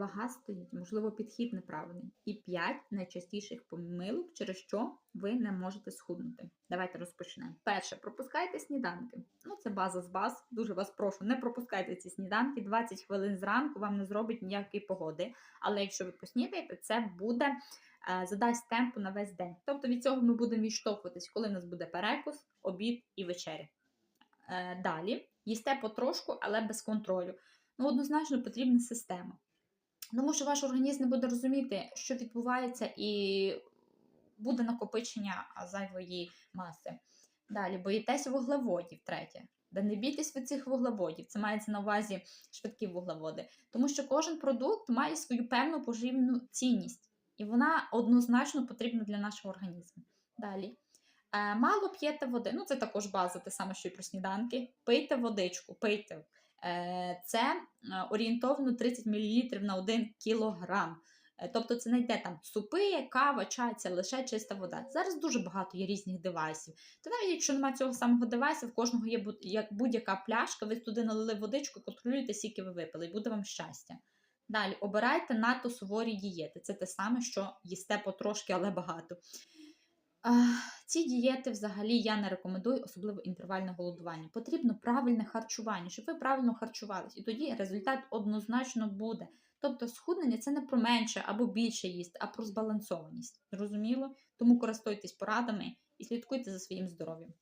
вага стоїть, можливо, підхід неправильний. І 5 найчастіших помилок, через що ви не можете схуднути. Давайте розпочнемо. Перше, пропускайте сніданки. Ну, це база з баз. Дуже вас прошу, не пропускайте ці сніданки. 20 хвилин зранку вам не зробить ніякої погоди. Але якщо ви поснідаєте, це буде е, задасть темпу на весь день. Тобто від цього ми будемо відштовхуватись, коли в нас буде перекус, обід і вечеря. Е, Далі їсте потрошку, але без контролю. Ну, однозначно потрібна система. Тому що ваш організм не буде розуміти, що відбувається, і буде накопичення зайвої маси. Далі боїтеся вуглеводів, третє. Да не бійтесь від цих вуглеводів, це мається на увазі швидкі вуглеводи. Тому що кожен продукт має свою певну поживну цінність, і вона однозначно потрібна для нашого організму. Далі. Е, Мало п'єте води, ну це також база, те саме, що і про сніданки. Пийте водичку, пийте. Е, Це е, орієнтовно 30 мл на 1 кг. Тобто це не йде там супи, кава, чай, це лише чиста вода. Зараз дуже багато є різних девайсів. То навіть якщо немає цього самого девайсу, в кожного є будь- як будь-яка пляшка, ви туди налили водичку, контролюєте, скільки ви випили, і буде вам щастя. Далі обирайте надто суворі дієти. Це те саме, що їсте потрошки, але багато. Ці дієти взагалі я не рекомендую, особливо інтервальне голодування. Потрібно правильне харчування, щоб ви правильно харчувались, і тоді результат однозначно буде. Тобто схуднення це не про менше або більше їсти, а про збалансованість. Зрозуміло? Тому користуйтесь порадами і слідкуйте за своїм здоров'ям.